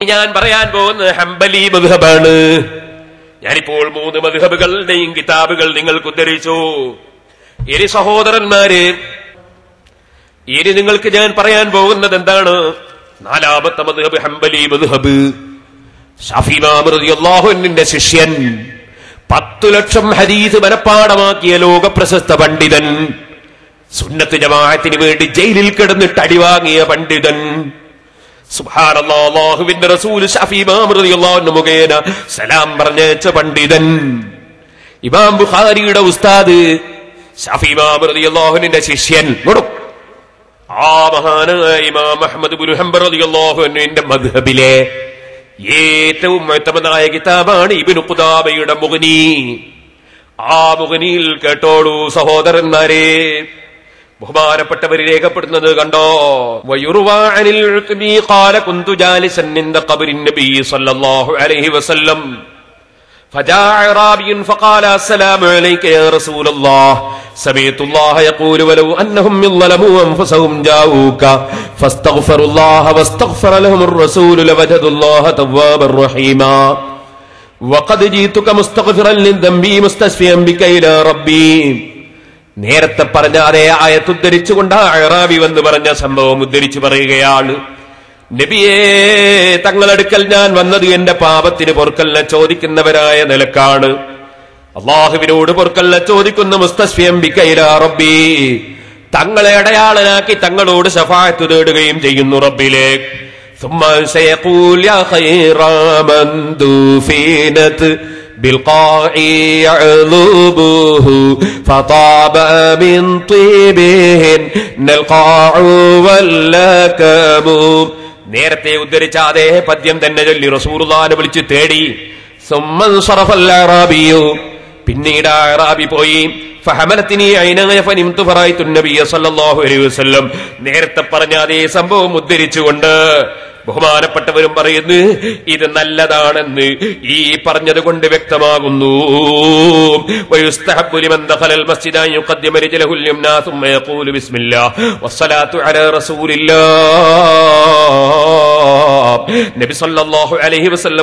ഞാൻ പറയാൻ പോകുന്നത് ഹംബലി മധുഹബാണ് ഞാനിപ്പോൾ മൂന്ന് മധുഹബുകളുടെയും കിതാബുകൾ നിങ്ങൾക്ക് ഉദ്ധരിച്ചു. ഇനി സഹോദരന്മാര് ഇനി നിങ്ങൾക്ക് ഞാൻ പറയാൻ പോകുന്നത് എന്താണ്? നാലാമത്തെ മധുഹബ് ഹംബലി മധുഹബ് ഷഫിമാമൃതിന്റെ ശിഷ്യൻ പത്തു ലക്ഷം ഹദീസ് മനപ്പാടമാക്കിയ ലോക പ്രശസ്ത പണ്ഡിതൻ സുന്നത്ത് ജമാഅത്തിന് വേണ്ടി ജയിലിൽ കിടന്നിട്ട് അടിവാങ്ങിയ പണ്ഡിതൻ സലാം പറഞ്ഞേച്ച പണ്ഡിതൻ. ഇമാം ബുഖാരിയുടെ ഉസ്താദ് ശിഷ്യൻ. ആ മഹാനായ ഇമാം അഹ്മദ് മദ്ഹബിലെ ഏറ്റവും കിതാബാണ് ഇബ്നു ഖുദാമയുടെ മുഗ്നി ആ മുഗ്നിയിൽ കേട്ടോളൂ സഹോദരന്മാരെ. ബഹുമാനപ്പെട്ടവർ രേഖപ്പെടുന്നത് കണ്ടോ വയുറുവാനിൽ ഉത്ബി ഖാല കുന്തു ജാലിസൻ ഇൻദ ഖബറിൻ നബി സല്ലല്ലാഹു അലൈഹി വസല്ലം فجاء اعرابي فقال السلام عليك يا رسول الله سمعت الله يقول ولو انهم من ظلموا انفسهم جاءوك فاستغفروا الله واستغفر لهم الرسول لوجدوا الله توابا رحيما وقد جئتك مستغفرا لذنبي مستشفيا بك الى ربي നേരത്തെ പറഞ്ഞ അതേ ആയത്തുദ്ധരിച്ചുകൊണ്ട് അഴറാബി വന്ന് പറഞ്ഞ സംഭവം ഉദ്ധരിച്ചു പറയുകയാണ് നബിയേ തങ്ങളടുക്കൽ ഞാൻ വന്നത് എന്റെ പാപത്തിന് പൊറുക്കലിനെ ചോദിക്കുന്നവരായ നിലക്കാണ് അള്ളാഹുവിനോട് പൊറുക്കലിനെ ചോദിക്കുന്ന മുസ്തസ്ഫിയം ബിക്കൈല റബ്ബി തങ്ങളെ അടയാളനാക്കി തങ്ങളോട് ശഫായത്ത് നേടുകയും ചെയ്യുന്നു റബ്ബിലേക്ക് ثم سيقول يا خير من دفنت بالقاع يعذبه فطاب من طيبهن القاع واللكم നേരത്തെ ഉദ്ധരിച്ച അതേ പദ്യം തന്നെ ചൊല്ലി റസൂറുദാനെ വിളിച്ച് തേടി സുമ്മൻ സറഫൽ അറാബിയു പിന്നീട് ആ അറാബി പോയി ഫഹമലത്തിനി അയിനായ ഫനിംതു ഫറായിത്തു നബിയ സല്ലല്ലാഹു അലൈഹി വസല്ലം നേരത്തെ പറഞ്ഞ അതേ സംഭവം ഉദ്ധരിച്ചുകൊണ്ട് ബഹുമാനപ്പെട്ടവരും പറയുന്നു ഇത് നല്ലതാണെന്ന് ഈ പറഞ്ഞത് കൊണ്ട് വ്യക്തമാകുന്നു.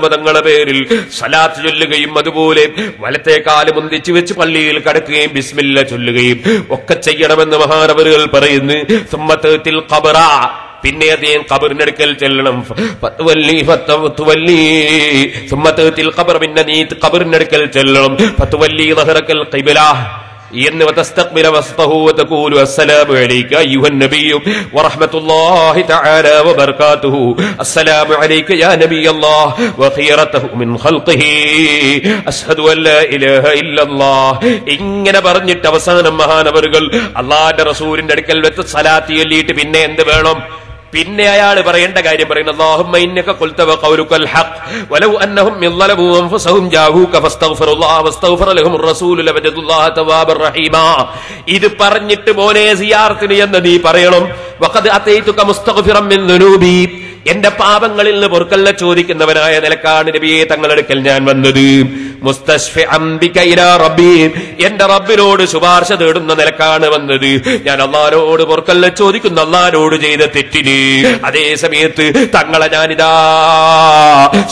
തങ്ങളുടെ പേരിൽ സലാത്ത് ചൊല്ലുകയും അതുപോലെ വലത്തെ കാൽ മുന്തിച്ചു വെച്ച് പള്ളിയിൽ കടക്കുകയും ബിസ്മില്ല ചൊല്ലുകയും ഒക്കെ ചെയ്യണമെന്ന് മഹാനവരുകൾ പറയുന്നു. സുമ്മത്തിൽ ഖബറ. പിന്നെ അദ്ദേഹം ഖബറിനടുക്കൽ ചെല്ലണം ഫത്വല്ലി ഫത്വല്ലി സുമ്മത്തിൽ ഖബർ പിന്നെ നീ ഖബറിനടുക്കൽ ചെല്ലണം ഫത്വല്ലി ദഹറക്കൽ ഖിബല എന്ന് وتستقبل وسطه وتقول السلام عليك أيها النبي ورحمة الله تعالى وبركاته السلام عليك يا نبي الله وخيرته من خلقه أشهد أن لا إله إلا الله ഇങ്ങനെ പറഞ്ഞിട്ട് അവസാനം മഹാനവറുകൾ അള്ളാന്റെ റസൂലിന്റെ അടുക്കൽ വെച്ച് സലാത്തി ചൊല്ലിയിട്ട് പിന്നെ എന്ത് വേണം പിന്നെ അയാൾ പറയേണ്ട കാര്യം റഹീമാ. ഇത് പറഞ്ഞിട്ട് മോനെ സിയാർത്തിന് എന്ന് നീ പറയണം. എന്റെ പാപങ്ങളിൽ നിന്ന് പൊറുക്കല്ല ചോദിക്കുന്നവനായ നിലക്കാണ് നബിയെ തങ്ങളെടുക്കൽ ഞാൻ വന്നത്. എന്റെ റബ്ബിനോട് ശുപാർശ തേടുന്ന നിലക്കാണ് വന്നത്. ഞാൻ അള്ളാരോട് പൊറുക്കല്ല ചോദിക്കുന്ന അള്ളാരോട് ചെയ്ത തെറ്റിന്. അതേ സമയത്ത് തങ്ങളെ ഞാനിതാ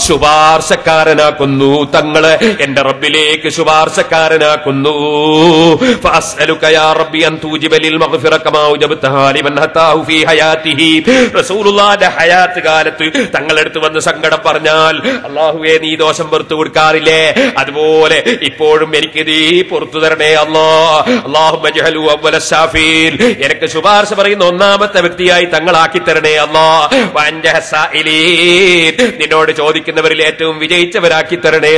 ശുപാർശക്കാരനാക്കുന്നു. തങ്ങളെ എന്റെ റബ്ബിലേക്ക് ശുപാർശക്കാരനാക്കുന്നു. ഹയാത്ത് കാലത്ത് തങ്ങളെടുത്ത് വന്ന് സങ്കടം പറഞ്ഞാൽ അള്ളാഹുവെ നീ ദോഷം പുറത്തു കൊടുക്കാറില്ലേ? അതുപോലെ ഇപ്പോഴും എനിക്ക് നീ പുറത്തു തരണേ അള്ളാഹു എനിക്ക് ശുപാർശ പറയുന്ന ഒന്നാമത്തെ വ്യക്തിയായി തങ്ങളാക്കി തരണേ അല്ലോ. നിന്നോട് ചോദിക്കുന്നവരിൽ ഏറ്റവും വിജയിച്ചവരാക്കി തരണേ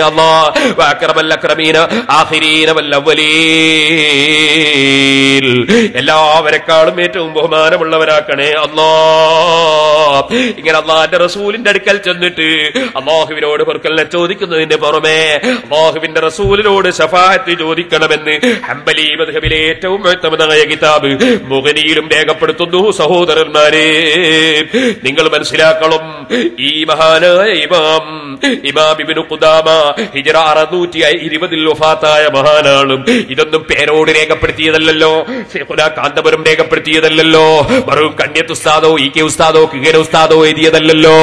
വല്ലവലീൽ എല്ലാവരെക്കാളും ഏറ്റവും ബഹുമാനമുള്ളവരാക്കണേ അല്ലോ. ഇങ്ങനെ അള്ളാഹിന്റെ റസൂലിന്റെ അടുക്കൽ ചെന്നിട്ട് അള്ളാഹുവിനോട് പൊറുക്കലിനെ ചോദിക്കുന്നതിന്റെ പുറമെ അള്ളാഹുവിന്റെ റസൂലിനോട് ഷഫായത്ത് ചോദിക്കണമെന്ന് ഹംബലി മധബിലെ ഏറ്റവും വ്യക്തമായ കിതാബ് മുഖനിയിലും രേഖപ്പെടുത്തുന്നു സഹോദരന്മാരെ. നിങ്ങൾ മനസ്സിലാക്കണം ഈ മഹാനായ ഇമാം ഇമാം ഖുദാമ ഹിജ്റ അറുന്നൂറ്റി ഇരുപതിൽ വഫാത്തായ മഹാനാണ്. ഇതൊന്നും പേരോട് രേഖപ്പെടുത്തിയതല്ലോ കാന്തപുരം രേഖപ്പെടുത്തിയതല്ലോ വെറും കണ്യത്ത് ഉസ്താദോ ഇ കെ ഉസ്താദോ കിഗന ഉസ്താദോ എഴുതിയ എഴുതിയതല്ലല്ലോ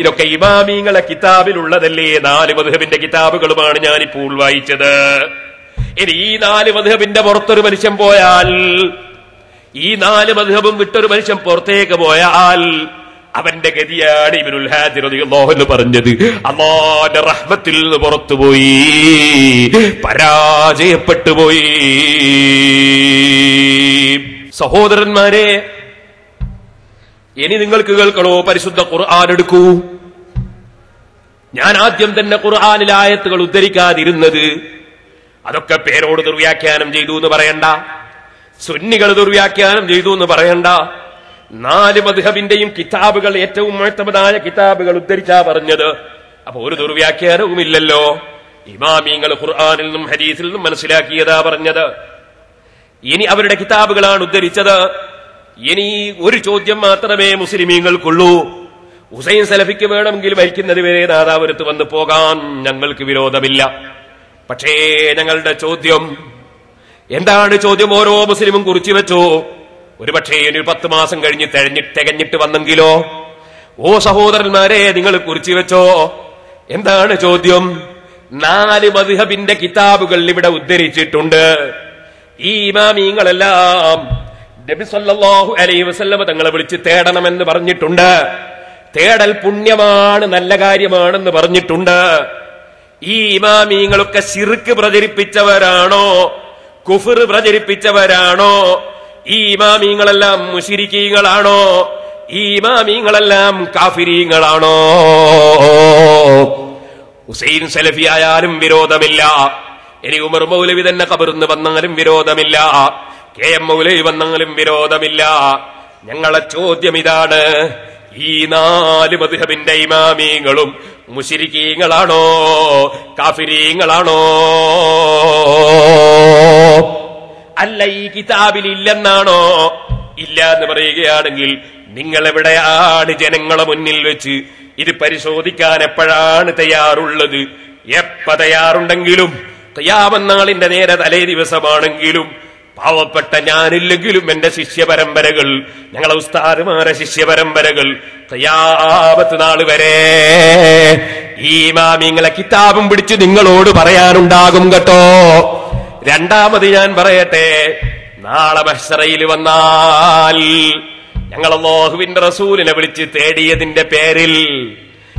ഇതൊക്കെ ഇമാമിങ്ങളെ കിതാബിലുള്ളതല്ലേ. നാല് മധുഹബിന്റെ കിതാബുകളുമാണ് ഞാനിപ്പോൾ വായിച്ചത്. ഇനി ഈ നാല് മധുഹബിന്റെ പുറത്തൊരു മനുഷ്യൻ പോയാൽ ഈ നാല് മധുഹബും വിട്ടൊരു മനുഷ്യൻ പുറത്തേക്ക് പോയാൽ അവന്റെ ഗതിയാണ് ഇവനുൽ റളിയല്ലാഹു എന്ന് പറഞ്ഞത്. അള്ളാന്റെ റഹ്മത്തിൽ നിന്ന് പുറത്തുപോയി പരാജയപ്പെട്ടുപോയി സഹോദരന്മാരെ ഇനി നിങ്ങൾക്ക് കേൾക്കണോ? പരിശുദ്ധ ഖുർആൻ എടുക്കൂ. ഞാൻ ആദ്യം തന്നെ ഖുർആനിൽ ആയത്തുകൾ ഉദ്ധരിക്കാതിരുന്നത്. അതൊക്കെ പേരോട് ദുർവ്യാഖ്യാനം ചെയ്തു എന്ന് പറയണ്ട. സുന്നികൾ ദുർവ്യാഖ്യാനം ചെയ്തു എന്ന് പറയണ്ട. നാല് മധുഹബിന്റെയും കിതാബുകൾ ഏറ്റവും മഴത്തമതായ കിതാബുകൾ ഉദ്ധരിച്ചാ പറഞ്ഞത്. അപ്പൊ ഒരു ദുർവ്യാഖ്യാനവും ഇല്ലല്ലോ ഇമാമിങ്ങൾ ഖുർആാനിൽ നിന്നും ഹരീസിൽ നിന്നും മനസ്സിലാക്കിയതാ പറഞ്ഞത്. ഇനി അവരുടെ കിതാബുകളാണ് ഉദ്ധരിച്ചത്. ഇനി ഒരു ചോദ്യം മാത്രമേ മുസ്ലിമീങ്ങൾക്കുള്ളൂ. ഹുസൈൻ സലഫിക്ക് വേണമെങ്കിൽ മരിക്കുന്നത് വരെ നാദാപുരത്ത് വന്ന് പോകാൻ ഞങ്ങൾക്ക് വിരോധമില്ല. പക്ഷേ ഞങ്ങളുടെ ചോദ്യം എന്താണ് ചോദ്യം ഓരോ മുസ്ലിമും കുറിച്ചു വെച്ചോ? ഒരു പക്ഷേ ഇനി ഒരു പത്ത് മാസം കഴിഞ്ഞ് തെരഞ്ഞി തികഞ്ഞിട്ട് വന്നെങ്കിലോ? ഓ സഹോദരന്മാരെ നിങ്ങൾ കുറിച്ചു വെച്ചോ? എന്താണ് ചോദ്യം? നാല് മധുഹബിന്റെ കിതാബുകൾ ഇവിടെ ഉദ്ധരിച്ചിട്ടുണ്ട്. ഈ ഇമാമീങ്ങളെല്ലാം നബി സല്ലല്ലാഹു അലൈഹി വസല്ലമ തങ്ങളെ വിളിച്ച് തേടണമെന്ന് പറഞ്ഞിട്ടുണ്ട്. തേടൽ പുണ്യമാണ് നല്ല കാര്യമാണെന്ന് പറഞ്ഞിട്ടുണ്ട്. ഈ ഇമാമീങ്ങളൊക്കെ ശിർക്ക് പ്രചരിപ്പിച്ചവരാണോ? കുഫർ പ്രചരിപ്പിച്ചവരാണോ? ഈ ഇമാമീങ്ങളെല്ലാം മുഷിരിക്കീങ്ങളാണോ ഈ ഇമാമീങ്ങളെല്ലാം കാഫിരീങ്ങളാണോ? ഹുസൈൻ സലഫി ആയാലും വിരോധമില്ല. ഇനി ഉമർ മൗലവി തന്നെ കബർന്ന് വന്നാലും വിരോധമില്ല. കെ എം മൗലൈ വന്നാലും വിരോധമില്ല. ഞങ്ങളെ ചോദ്യം ഇതാണ് ഈ നാല് മധുഹബിന്റെ ഇമാമീങ്ങളും മുഷിരിക്കീങ്ങളാണോ കാഫിരീങ്ങളാണോ? അല്ല ഈ കിതാബിൽ ഇല്ലെന്നാണോ? ഇല്ല എന്ന് പറയുകയാണെങ്കിൽ നിങ്ങൾ എവിടെയാണ് ജനങ്ങളെ മുന്നിൽ വെച്ച് ഇത് പരിശോധിക്കാൻ എപ്പോഴാണ് തയ്യാറുള്ളത്? എപ്പ തയ്യാറുണ്ടെങ്കിലും തയ്യാമെന്നാളിന്റെ നേരെ തലേ ദിവസമാണെങ്കിലും പാവപ്പെട്ട ഞാനില്ലെങ്കിലും എന്റെ ശിഷ്യപരമ്പരകൾ ഞങ്ങളെ ഉസ്താദുമാരെ ശിഷ്യപരമ്പരകൾ തയ്യാപത്ത് നാൾ വരെ. ഈ മാമിങ്ങളെ കിതാബും പിടിച്ച് നിങ്ങളോട് പറയാനുണ്ടാകും കേട്ടോ. രണ്ടാമത് ഞാൻ പറയട്ടെ നാളെ മഹ്സറയിൽ വന്നാൽ ഞങ്ങൾ അള്ളാഹുവിന്റെ റസൂലിനെ വിളിച്ച് തേടിയതിന്റെ പേരിൽ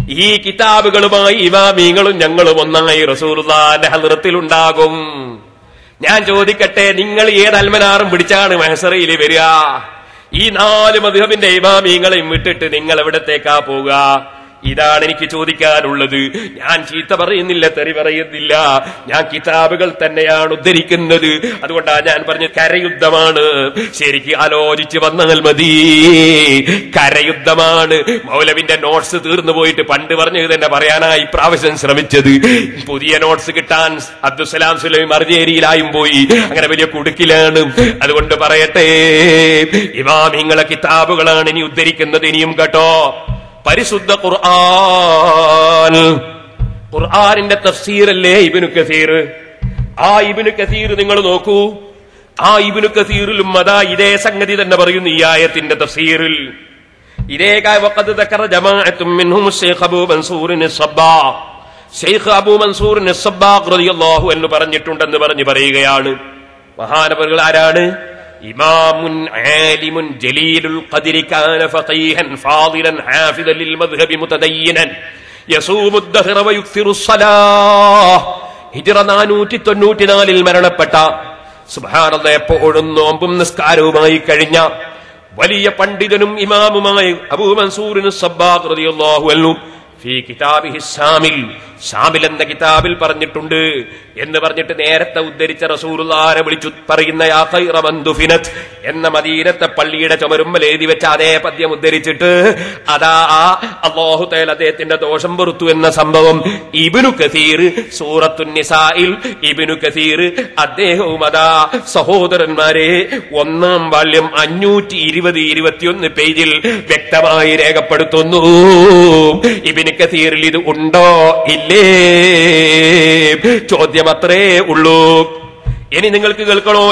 ഈ കിതാബുകളുമായി ഇമാമീങ്ങളും ഞങ്ങളും ഒന്നായി റസൂർദാന്റെ ഹലറത്തിലുണ്ടാകും ഞാൻ ചോദിക്കട്ടെ നിങ്ങൾ ഏത് അൽമനാറും പിടിച്ചാണ് മഹസറയിൽ വരിക? ഈ നാല് മധുഹബിന്റെ ഇമാമീങ്ങളെയും വിട്ടിട്ട് നിങ്ങൾ എവിടത്തേക്കാ പോവുക? ഇതാണ് എനിക്ക് ചോദിക്കാനുള്ളത്. ഞാൻ ചീത്ത പറയുന്നില്ല തെറി പറയുന്നില്ല. ഞാൻ കിതാബുകൾ തന്നെയാണ് ഉദ്ധരിക്കുന്നത്. അതുകൊണ്ടാണ് ഞാൻ പറഞ്ഞ കരയുദ്ധമാണ്. ശരിക്ക് ആലോചിച്ച് വന്നാൽ മതി. കരയുദ്ധമാണ്. മൗലവിന്റെ നോട്ട്സ് തീർന്നു പോയിട്ട് പണ്ട് പറഞ്ഞത് തന്നെ പറയാനായി പ്രാവശ്യം ശ്രമിച്ചത്. പുതിയ നോട്ട്സ് കിട്ടാൻ അബ്ദുസലാം സുലൈം മറുചേരിയിലായും പോയി. അങ്ങനെ വലിയ കുടുക്കിലാണ്. അതുകൊണ്ട് പറയട്ടെ ഇമാമിങ്ങളെ കിതാബുകളാണ് ഇനി ഉദ്ധരിക്കുന്നത് ഇനിയും കേട്ടോ. പരിശുദ്ധ ഖുർആൻ. ഖുർആാനിന്റെ തഫ്സീറല്ലേ ഇബിനു കസീർ? ആ ഇബിനു കസീർ നിങ്ങൾ നോക്കൂ. ആ ഇബിനു കസീറിലും അതാ ഇതേ സംഗതി തന്നെ പറയുന്നു ഈ ആയത്തിന്റെ തഫ്സീറിൽ. ഇതേ വഖദ് ദക്കറ ജമാഅത്തും മിൻഹും ശൈഖ് അബൂ മൻസൂറിൻ സബ്ബാ. ശൈഖ് അബൂ മൻസൂറിൻ സബ്ബാഖ് റളിയല്ലാഹു അൻഹു പറഞ്ഞിട്ടുണ്ടെന്ന് പറഞ്ഞു പറയുകയാണ്. മഹാനവറുകൾ ആരാണ്? ഇമാമുൻ ആലിമുൻ ജലീലുൽ ഖദ്രി കാന ഫഖീഹൻ ഫാദിലൻ ഹാഫിദൻ ലിൽ മദ്ഹബി മുതദയ്യിനൻ യസൂമു الدهر ويكثر الصلاة ഹിജ്റ 494 ൽ മരണപ്പെട്ട സുബ്ഹാനല്ലാഹ് എപ്പോഴും നോമ്പും നിസ്കാരവുമായി കഴിഞ്ഞ വലിയ പണ്ഡിതനും ഇമാമുമായ അബൂ മൻസൂറിന് സബ്ബാഖ് റളിയല്ലാഹു അൻഹു ഫീ കിതാബിഹി ശാമിൽ ഷാമിൽ എന്ന കിതാബിൽ പറഞ്ഞിട്ടുണ്ട് എന്ന് പറഞ്ഞിട്ട് നേരത്തെ ഉദ്ധരിച്ച റസൂലുള്ളാരെ വിളിച്ചു പറയുന്ന എന്ന മദീനത്തെ പള്ളിയുടെ ചുമരുമ്മൽ എഴുതി വെച്ച അതേ പദ്യം ഉദ്ധരിച്ചിട്ട് അതാ അല്ലാഹു തആല അദ്ദേഹത്തിന്റെ ദോഷം പൊറുത്തു എന്ന സംഭവം ഇബിനു കസീർ സൂറത്തു നിസായിൽ ഇബ്നു കസീർ അദ്ദേഹവും അതാ സഹോദരന്മാരെ ഒന്നാം ബാല്യം അഞ്ഞൂറ്റി ഇരുപത് ഇരുപത്തിയൊന്ന് പേജിൽ വ്യക്തമായി രേഖപ്പെടുത്തുന്നു. ഇബിന് കസീറിൽ ഇത് ഉണ്ടോ? ഇല്ലേ ചോദ്യം അത്രേ ഉള്ളൂ. ഇനി നിങ്ങൾക്ക് കേൾക്കണോ?